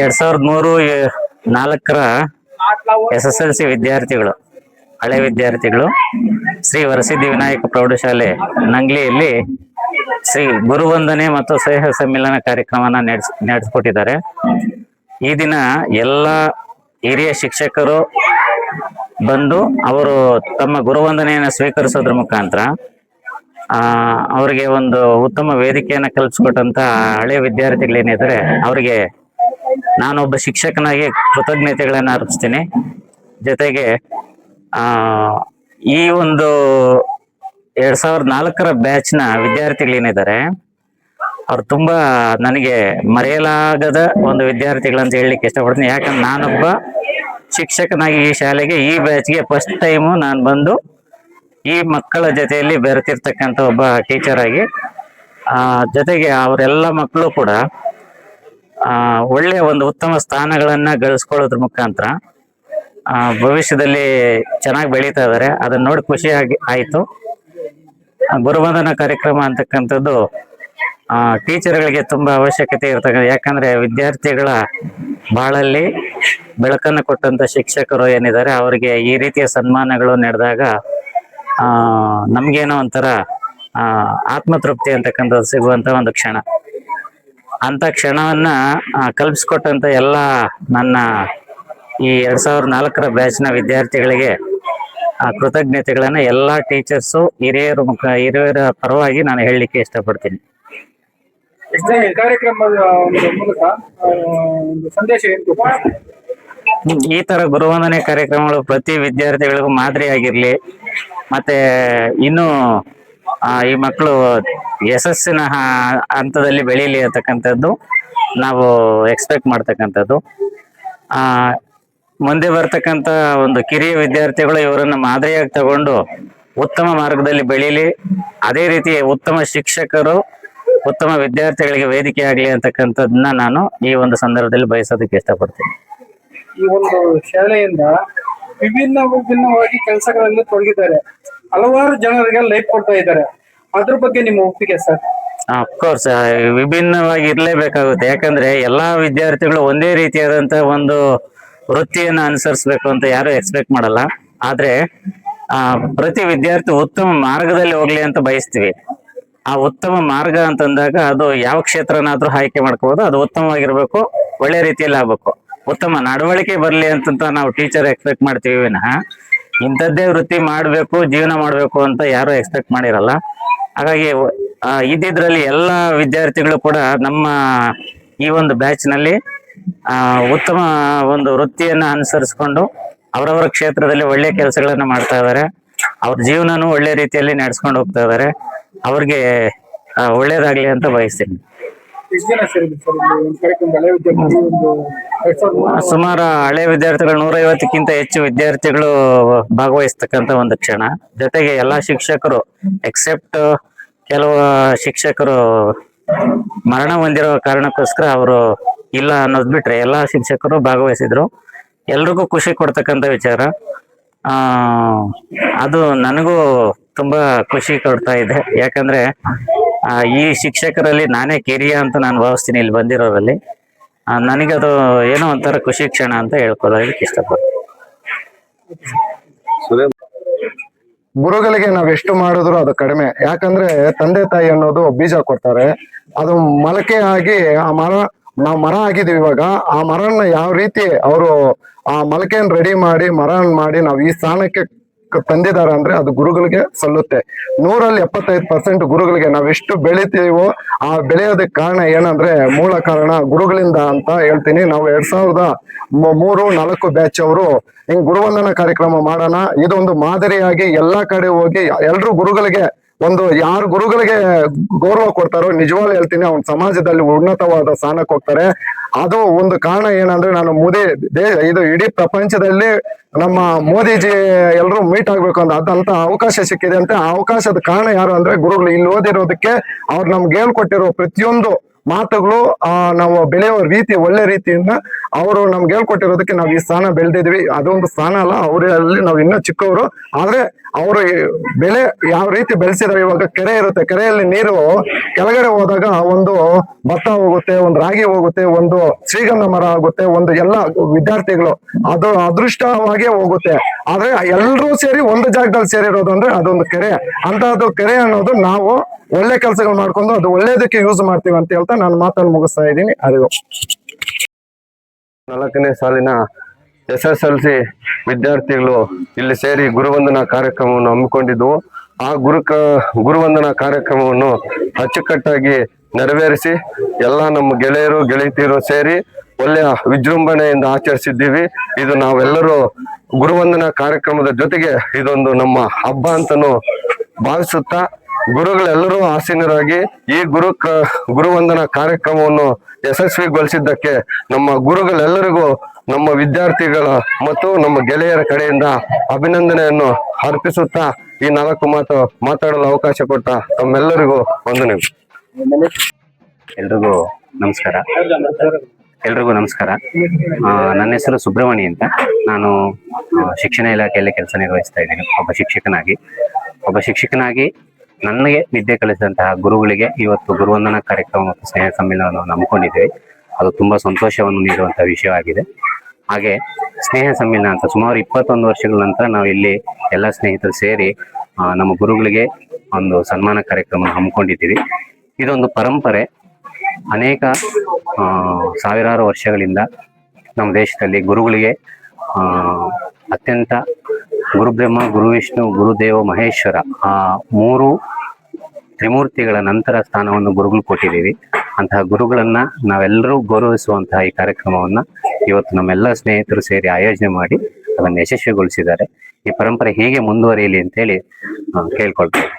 ಎರಡ್ ಸಾವಿರದ ಮೂರು ನಾಲ್ಕರ ಎಸ್ ಎಸ್ ಎಲ್ ಸಿ ವಿದ್ಯಾರ್ಥಿಗಳು, ಹಳೆ ವಿದ್ಯಾರ್ಥಿಗಳು ಶ್ರೀ ವರಸಿದ್ಧಿ ವಿನಾಯಕ ಪ್ರೌಢಶಾಲೆ ನಂಗ್ಲಿಯಲ್ಲಿ ಶ್ರೀ ಗುರುವಂದನೆ ಮತ್ತು ಸ್ನೇಹ ಸಮ್ಮಿಲನ ಕಾರ್ಯಕ್ರಮನ ನಡೆಸ್, ನಡೆಸ್ಕೊಟ್ಟಿದ್ದಾರೆ. ಈ ದಿನ ಎಲ್ಲ ಹಿರಿಯ ಶಿಕ್ಷಕರು ಬಂದು ಅವರು ತಮ್ಮ ಗುರುವಂದನೆಯನ್ನು ಸ್ವೀಕರಿಸೋದ್ರ ಮುಖಾಂತರ ಆ, ಅವರಿಗೆ ಒಂದು ಉತ್ತಮ ವೇದಿಕೆಯನ್ನ ಕಲ್ಪಿಸ್ಕೊಟ್ಟಂತ ಹಳೆ ವಿದ್ಯಾರ್ಥಿಗಳೇನಿದ್ದಾರೆ ಅವರಿಗೆ ನಾನೊಬ್ಬ ಶಿಕ್ಷಕನಾಗಿ ಕೃತಜ್ಞತೆಗಳನ್ನ ಅರ್ಪಿಸ್ತೀನಿ. ಜೊತೆಗೆ, ಆ, ಈ ಒಂದು ಎರಡ್ ಸಾವಿರದ ನಾಲ್ಕರ ಬ್ಯಾಚ್ನ ವಿದ್ಯಾರ್ಥಿಗಳೇನಿದ್ದಾರೆ ಅವ್ರು ತುಂಬಾ ನನಗೆ ಮರೆಯಲಾಗದ ಒಂದು ವಿದ್ಯಾರ್ಥಿಗಳಂತ ಹೇಳಲಿಕ್ಕೆ ಇಷ್ಟಪಡ್ತೀನಿ. ಯಾಕಂದ್ರೆ ನಾನೊಬ್ಬ ಶಿಕ್ಷಕನಾಗಿ ಈ ಶಾಲೆಗೆ ಈ ಬ್ಯಾಚ್ಗೆ ಫಸ್ಟ್ ಟೈಮು ನಾನು ಬಂದು ಈ ಮಕ್ಕಳ ಜೊತೆಯಲ್ಲಿ ಬೆರೆತಿರ್ತಕ್ಕಂಥ ಒಬ್ಬ ಟೀಚರ್ ಆಗಿ ಜೊತೆಗೆ ಅವರೆಲ್ಲ ಮಕ್ಕಳು ಕೂಡ ಒಳ್ಳೆಯ ಒಂದು ಉತ್ತಮ ಸ್ಥಾನಗಳನ್ನು ಗಳಿಸ್ಕೊಳ್ಳೋದ್ರ ಮುಖಾಂತರ ಭವಿಷ್ಯದಲ್ಲಿ ಚೆನ್ನಾಗಿ ಬೆಳೀತಾ ಇದ್ದಾರೆ ಅದನ್ನ ನೋಡಿ ಖುಷಿಯಾಗಿ ಆಯಿತು. ಗುರುವಂದನ ಕಾರ್ಯಕ್ರಮ ಅಂತಕ್ಕಂಥದ್ದು ಟೀಚರ್ಗಳಿಗೆ ತುಂಬಾ ಅವಶ್ಯಕತೆ ಇರ್ತಕ್ಕಂಥ, ಯಾಕಂದ್ರೆ ವಿದ್ಯಾರ್ಥಿಗಳ ಬಾಳಲ್ಲಿ ಬೆಳಕನ್ನು ಕೊಟ್ಟಂತ ಶಿಕ್ಷಕರು ಏನಿದ್ದಾರೆ, ಅವರಿಗೆ ಈ ರೀತಿಯ ಸನ್ಮಾನಗಳು ನಡೆದಾಗ ಆ ನಮ್ಗೇನೋ ಒಂಥರ ಆ ಆತ್ಮತೃಪ್ತಿ ಅಂತಕ್ಕಂಥದ್ದು ಸಿಗುವಂತ ಒಂದು ಕ್ಷಣ. ಅಂತ ಕ್ಷಣವನ್ನ ಕಲ್ಪಿಸ್ಕೊಟ್ಟಂತ ಎಲ್ಲ ನನ್ನ ಈ ಎರಡ್ ಸಾವಿರದ ನಾಲ್ಕರ ಬ್ಯಾಚ್ನ ವಿದ್ಯಾರ್ಥಿಗಳಿಗೆ ಆ ಕೃತಜ್ಞತೆಗಳನ್ನ ಎಲ್ಲಾ ಟೀಚರ್ಸು ಹಿರಿಯರ ಮುಖ ಹಿರಿಯರ ಪರವಾಗಿ ನಾನು ಹೇಳಲಿಕ್ಕೆ ಇಷ್ಟಪಡ್ತೀನಿ. ಈ ತರ ಗುರುವಂದನೆ ಕಾರ್ಯಕ್ರಮಗಳು ಪ್ರತಿ ವಿದ್ಯಾರ್ಥಿಗಳಿಗೂ ಮಾದರಿಯಾಗಿರ್ಲಿ ಮತ್ತೆ ಇನ್ನು ಈ ಮಕ್ಕಳು ಯಶಸ್ಸಿನ ಹಂತದಲ್ಲಿ ಬೆಳೀಲಿ ಅಂತಕ್ಕಂಥದ್ದು ನಾವು ಎಕ್ಸ್ಪೆಕ್ಟ್ ಮಾಡ್ತಕ್ಕಂಥದ್ದು. ಆ, ಮುಂದೆ ಬರ್ತಕ್ಕಂಥ ಒಂದು ಕಿರಿಯ ವಿದ್ಯಾರ್ಥಿಗಳು ಇವರನ್ನ ಮಾದರಿಯಾಗಿ ತಗೊಂಡು ಉತ್ತಮ ಮಾರ್ಗದಲ್ಲಿ ಬೆಳೀಲಿ ಅದೇ ರೀತಿ ಉತ್ತಮ ಶಿಕ್ಷಕರು, ಉತ್ತಮ ವಿದ್ಯಾರ್ಥಿಗಳಿಗೆ ವೇದಿಕೆ ಆಗಲಿ ಅಂತಕ್ಕಂಥದ್ದನ್ನ ನಾನು ಈ ಒಂದು ಸಂದರ್ಭದಲ್ಲಿ ಬಯಸೋದಕ್ಕೆ ಇಷ್ಟಪಡ್ತೀನಿ. ಈ ಒಂದು ಶಾಲೆಯಿಂದ ವಿಭಿನ್ನ ವಿಭಿನ್ನವಾಗಿ ಕೆಲಸಗಳಲ್ಲಿ ತೊಡಗಿದ್ದಾರೆ. ಹಲವಾರು ಜನರಿಗೆ ಲೈಫ್ ಕೊಡ್ತಾ ಇದ್ದಾರೆ. ಅದ್ರ ಬಗ್ಗೆ ನಿಮ್ಮ ಒಪ್ಪಿಗೆ ಸರ್? ಅಫ್ಕೋರ್ಸ್ ವಿಭಿನ್ನವಾಗಿ ಇರಲೇಬೇಕಾಗುತ್ತೆ ಯಾಕಂದ್ರೆ ಎಲ್ಲಾ ವಿದ್ಯಾರ್ಥಿಗಳು ಒಂದೇ ರೀತಿಯಾದಂತ ಒಂದು ವೃತ್ತಿಯನ್ನ ಅನುಸರಿಸಬೇಕು ಅಂತ ಯಾರು ಎಕ್ಸ್ಪೆಕ್ಟ್ ಮಾಡಲ್ಲ. ಆದ್ರೆ, ಆ, ಪ್ರತಿ ವಿದ್ಯಾರ್ಥಿ ಉತ್ತಮ ಮಾರ್ಗದಲ್ಲಿ ಹೋಗ್ಲಿ ಅಂತ ಬಯಸ್ತೀವಿ. ಆ ಉತ್ತಮ ಮಾರ್ಗ ಅಂತಂದಾಗ ಅದು ಯಾವ ಕ್ಷೇತ್ರನಾದ್ರೂ ಆಯ್ಕೆ ಮಾಡ್ಕೋಬಹುದು ಅದು ಉತ್ತಮವಾಗಿರ್ಬೇಕು, ಒಳ್ಳೆ ರೀತಿಯಲ್ಲಿ ಆಗ್ಬೇಕು. ಉತ್ತಮ ನಡವಳಿಕೆ ಬರಲಿ ಅಂತಂತ ನಾವು ಟೀಚರ್ ಎಕ್ಸ್ಪೆಕ್ಟ್ ಮಾಡ್ತೀವಿ ವಿನಃ. ಇಂಥದ್ದೇ ವೃತ್ತಿ ಮಾಡ್ಬೇಕು, ಜೀವನ ಮಾಡ್ಬೇಕು ಅಂತ ಯಾರು ಎಕ್ಸ್ಪೆಕ್ಟ್ ಮಾಡಿರಲ್ಲ. ಹಾಗಾಗಿ ಇದ್ದಿದ್ರಲ್ಲಿ ಎಲ್ಲ ವಿದ್ಯಾರ್ಥಿಗಳು ಕೂಡ ನಮ್ಮ ಈ ಒಂದು ಬ್ಯಾಚ್ನಲ್ಲಿ ಉತ್ತಮ ಒಂದು ವೃತ್ತಿಯನ್ನ ಅನುಸರಿಸ್ಕೊಂಡು ಅವರವರ ಕ್ಷೇತ್ರದಲ್ಲಿ ಒಳ್ಳೆ ಕೆಲಸಗಳನ್ನ ಮಾಡ್ತಾ ಇದ್ದಾರೆ ಅವ್ರ ಜೀವನನೂ ಒಳ್ಳೆ ರೀತಿಯಲ್ಲಿ ನಡೆಸ್ಕೊಂಡು ಹೋಗ್ತಾ ಇದ್ದಾರೆ ಅವ್ರಿಗೆ ಒಳ್ಳೇದಾಗ್ಲಿ ಅಂತ ಬಯಸ್ತೀನಿ. ಸುಮಾರು ಹಳೆ ವಿದ್ಯಾರ್ಥಿಗಳು ನೂರೈವತ್ತಕ್ಕಿಂತ ಹೆಚ್ಚು ವಿದ್ಯಾರ್ಥಿಗಳು ಭಾಗವಹಿಸ್ತಕ್ಕಂತ ಒಂದು ಕ್ಷಣ. ಜೊತೆಗೆ ಎಲ್ಲಾ ಶಿಕ್ಷಕರು ಎಕ್ಸೆಪ್ಟ್ ಕೆಲವು ಶಿಕ್ಷಕರು ಮರಣ ಹೊಂದಿರೋ ಕಾರಣಕ್ಕೋಸ್ಕರ ಅವರು ಇಲ್ಲ ಅನ್ನೋದು ಬಿಟ್ರೆ ಎಲ್ಲಾ ಶಿಕ್ಷಕರು ಭಾಗವಹಿಸಿದ್ರು. ಎಲ್ರಿಗೂ ಖುಷಿ ಕೊಡ್ತಕ್ಕಂತ ವಿಚಾರ. ಅದು ನನಗೂ ತುಂಬಾ ಖುಷಿ ಕೊಡ್ತಾ ಇದೆ. ಯಾಕಂದ್ರೆ ಈ ಶಿಕ್ಷಕರಲ್ಲಿ ನಾನೇ ಕಿರಿಯ ಅಂತ ನಾನು ಭಾವಿಸ್ತೀನಿ ಇಲ್ಲಿ ಬಂದಿರೋರಲ್ಲಿ. ನನಗದು ಏನೋ ಒಂಥರ ಖುಷಿ ಕ್ಷಣ ಅಂತ ಹೇಳ್ಕೊಳ್ಳೋದಕ್ಕೆ ಇಷ್ಟಪಡ್ತೀನಿ. ಗುರುಗಳಿಗೆ ನಾವ್ ಎಷ್ಟು ಮಾಡಿದ್ರು ಅದು ಕಡಿಮೆ. ಯಾಕಂದ್ರೆ ತಂದೆ ತಾಯಿ ಅನ್ನೋದು ಬೀಜ ಕೊಡ್ತಾರೆ. ಅದು ಮೊಳಕೆ ಆಗಿ ಆ ಮರ ನಾವು ಮರ ಆಗಿದೀವಿ ಇವಾಗ. ಆ ಮರನ್ನ ಯಾವ ರೀತಿ ಅವರು ಆ ಮೊಳಕೆಯನ್ನು ರೆಡಿ ಮಾಡಿ ಮರ ಮಾಡಿ ನಾವು ಈ ಸ್ಥಾನಕ್ಕೆ ತಂದಿದ್ದಾರೆ ಅಂದ್ರೆ ಅದು ಗುರುಗಳಿಗೆ ಸಲ್ಲುತ್ತೆ. ನೂರಲ್ಲಿ ಎಪ್ಪತ್ತೈದು ಪರ್ಸೆಂಟ್ ಗುರುಗಳಿಗೆ ನಾವೆಷ್ಟು ಬೆಳಿತೀವೋ ಆ ಬೆಳೆಯೋದಕ್ಕೆ ಕಾರಣ ಏನಂದ್ರೆ ಮೂಲ ಕಾರಣ ಗುರುಗಳಿಂದ ಅಂತ ಹೇಳ್ತೀನಿ. ನಾವು ಎರಡ್ ಸಾವಿರದ ಮೂರು, ನಾಲ್ಕು ಬ್ಯಾಚ್ ಅವರು ಹಿಂಗ್ ಗುರುವಂದನ ಕಾರ್ಯಕ್ರಮ ಮಾಡೋಣ. ಇದೊಂದು ಮಾದರಿಯಾಗಿ ಎಲ್ಲಾ ಕಡೆ ಹೋಗಿ ಎಲ್ರು ಗುರುಗಳಿಗೆ ಒಂದು ಯಾರು ಗುರುಗಳಿಗೆ ಗೌರವ ಕೊಡ್ತಾರೋ ನಿಜವಾಗ್ಲೂ ಹೇಳ್ತೀನಿ, ಅವ್ನ ಸಮಾಜದಲ್ಲಿ ಉನ್ನತವಾದ ಸ್ಥಾನಕ್ಕೆ ಹೋಗ್ತಾರೆ. ಅದು ಒಂದು ಕಾರಣ ಏನಂದ್ರೆ ನಾನು ಮುದಿ ದೇ ಇದು ಇಡೀ ಪ್ರಪಂಚದಲ್ಲಿ ನಮ್ಮ ಮೋದಿಜಿ ಎಲ್ಲರೂ ಮೀಟ್ ಆಗ್ಬೇಕು ಅಂತ ಅದಂತ ಅವಕಾಶ ಸಿಕ್ಕಿದೆ ಅಂತ ಆ ಅವಕಾಶದ ಕಾರಣ ಯಾರು ಅಂದ್ರೆ ಗುರುಗಳು ಇಲ್ಲಿ ಓದಿರೋದಕ್ಕೆ ಅವ್ರು ನಮ್ಗೆ ಹೇಳ್ಕೊಟ್ಟಿರೋ ಪ್ರತಿಯೊಂದು ಮಾತುಗಳು, ಆ, ನಾವು ಬೆಳೆಯೋ ರೀತಿ, ಒಳ್ಳೆ ರೀತಿಯಿಂದ ಅವರು ನಮ್ಗೆ ಹೇಳ್ಕೊಟ್ಟಿರೋದಕ್ಕೆ ನಾವು ಈ ಸ್ಥಾನ ಬೆಳೆದಿದ್ವಿ. ಅದೊಂದು ಸ್ಥಾನ ಅಲ್ಲ, ಅವರಲ್ಲಿ ನಾವು ಇನ್ನೂ ಚಿಕ್ಕವರು. ಆದ್ರೆ ಅವರು ಬೆಳೆ ಯಾವ ರೀತಿ ಬೆಳೆಸಿದ್ರೆ, ಇವಾಗ ಕೆರೆ ಇರುತ್ತೆ. ಕೆರೆಯಲ್ಲಿ ನೀರು ಕೆಳಗಡೆ ಹೋದಾಗ ಒಂದು ಭತ್ತ ಹೋಗುತ್ತೆ, ಒಂದು ರಾಗಿ ಹೋಗುತ್ತೆ, ಒಂದು ಶ್ರೀಗಂಧ ಮರ ಆಗುತ್ತೆ, ಒಂದು ಎಲ್ಲ ವಿದ್ಯಾರ್ಥಿಗಳು ಅದು ಅದೃಷ್ಟವಾಗೇ ಹೋಗುತ್ತೆ. ಆದ್ರೆ ಎಲ್ಲರೂ ಸೇರಿ ಒಂದು ಜಾಗದಲ್ಲಿ ಸೇರಿರೋದು ಅಂದ್ರೆ ಅದೊಂದು ಕೆರೆ. ಅದು ಕೆರೆ ಅನ್ನೋದು ನಾವು ಒಳ್ಳೆ ಕೆಲಸಗಳು ಮಾಡ್ಕೊಂಡು ಅದು ಒಳ್ಳೇದಕ್ಕೆ ಯೂಸ್ ಮಾಡ್ತೀವಿ ಅಂತ ಹೇಳ್ತಾ ನಾನು ಮಾತನ್ನು ಮುಗಿಸ್ತಾ ಇದ್ದೀನಿ. ಅರಿವು ನಾಲ್ಕನೇ ಸಾಲಿನ ಎಸ್ ಎಸ್ ಎಲ್ ಸಿ ವಿದ್ಯಾರ್ಥಿಗಳು ಇಲ್ಲಿ ಸೇರಿ ಗುರುವಂದನಾ ಕಾರ್ಯಕ್ರಮವನ್ನು ಹಮ್ಮಿಕೊಂಡಿದ್ದವು ಆ ಗುರು ಗುರುವಂದನಾ ಕಾರ್ಯಕ್ರಮವನ್ನು ಅಚ್ಚುಕಟ್ಟಾಗಿ ನೆರವೇರಿಸಿ ಎಲ್ಲ ನಮ್ಮ ಗೆಳೆಯರು, ಗೆಳತಿಯರು ಸೇರಿ ಒಳ್ಳೆಯ ವಿಜೃಂಭಣೆಯಿಂದ ಆಚರಿಸಿದ್ದೀವಿ. ಇದು ನಾವೆಲ್ಲರೂ ಗುರುವಂದನಾ ಕಾರ್ಯಕ್ರಮದ ಜೊತೆಗೆ ಇದೊಂದು ನಮ್ಮ ಹಬ್ಬ ಅಂತನೂ ಭಾವಿಸುತ್ತಾ ಗುರುಗಳೆಲ್ಲರೂ ಆಸೀನರಾಗಿ ಈ ಗುರು ಗುರುವಂದನಾ ಕಾರ್ಯಕ್ರಮವನ್ನು ಯಶಸ್ವಿಗೊಳಿಸಿದ್ದಕ್ಕೆ ನಮ್ಮ ಗುರುಗಳೆಲ್ಲರಿಗೂ ನಮ್ಮ ವಿದ್ಯಾರ್ಥಿಗಳ ಮತ್ತು ನಮ್ಮ ಗೆಳೆಯರ ಕಡೆಯಿಂದ ಅಭಿನಂದನೆಯನ್ನು ಅರ್ಪಿಸುತ್ತಾ ಈ ನಾಲ್ಕು ಮಾತು ಮಾತಾಡಲು ಅವಕಾಶ ಕೊಟ್ಟ ತಮ್ಮೆಲ್ಲರಿಗೂ ವಂದನೆಗಳು. ಎಲ್ರಿಗೂ ನಮಸ್ಕಾರ. ಎಲ್ರಿಗೂ ನಮಸ್ಕಾರ. ನನ್ನ ಹೆಸರು ಸುಬ್ರಹ್ಮಣಿ ಅಂತ. ನಾನು ಶಿಕ್ಷಣ ಇಲಾಖೆಯಲ್ಲಿ ಕೆಲಸ ನಿರ್ವಹಿಸ್ತಾ ಇದ್ದೀನಿ. ಒಬ್ಬ ಶಿಕ್ಷಕನಾಗಿ. ಒಬ್ಬ ಶಿಕ್ಷಕನಾಗಿ ನನಗೆ ವಿದ್ಯೆ ಕಲಿಸಿದಂತಹ ಗುರುಗಳಿಗೆ ಇವತ್ತು ಗುರುವಂದನಾ ಕಾರ್ಯಕ್ರಮ ಮತ್ತು ಸ್ನೇಹ ಸಮ್ಮೇಳನವನ್ನು ನಂಬಿಕೊಂಡಿದ್ದೇವೆ ಅದು ತುಂಬಾ ಸಂತೋಷವನ್ನು ನೀಡುವಂತಹ ವಿಷಯವಾಗಿದೆ. ಹಾಗೆ ಸ್ನೇಹ ಸಮ್ಮೇಳನ ಅಂತ ಸುಮಾರು ಇಪ್ಪತ್ತೊಂದು ವರ್ಷಗಳ ನಂತರ ನಾವು ಇಲ್ಲಿ ಎಲ್ಲ ಸ್ನೇಹಿತರು ಸೇರಿ ನಮ್ಮ ಗುರುಗಳಿಗೆ ಒಂದು ಸನ್ಮಾನ ಕಾರ್ಯಕ್ರಮ ಹಮ್ಮಿಕೊಂಡಿದ್ದೀವಿ. ಇದೊಂದು ಪರಂಪರೆ. ಅನೇಕ ಸಾವಿರಾರು ವರ್ಷಗಳಿಂದ ನಮ್ಮ ದೇಶದಲ್ಲಿ ಗುರುಗಳಿಗೆ ಅತ್ಯಂತ ಗುರುಬ್ರಹ್ಮ ಗುರು ವಿಷ್ಣು ಗುರುದೇವ, ಮಹೇಶ್ವರ, ಆ ಮೂರು ತ್ರಿಮೂರ್ತಿಗಳ ನಂತರ ಸ್ಥಾನವನ್ನು ಗುರುಗಳು ಕೊಟ್ಟಿದ್ದೀವಿ. ಅಂತಹ ಗುರುಗಳನ್ನ ನಾವೆಲ್ಲರೂ ಗೌರವಿಸುವಂತಹ ಈ ಕಾರ್ಯಕ್ರಮವನ್ನ ಇವತ್ತು ನಮ್ಮೆಲ್ಲ ಸ್ನೇಹಿತರು ಸೇರಿ ಆಯೋಜನೆ ಮಾಡಿ ಅದನ್ನು ಯಶಸ್ವಿಗೊಳಿಸಿದ್ದಾರೆ. ಈ ಪರಂಪರೆ ಹೀಗೆ ಮುಂದುವರಿಯಲಿ ಅಂತೇಳಿ ಕೇಳ್ಕೊಳ್ತೇವೆ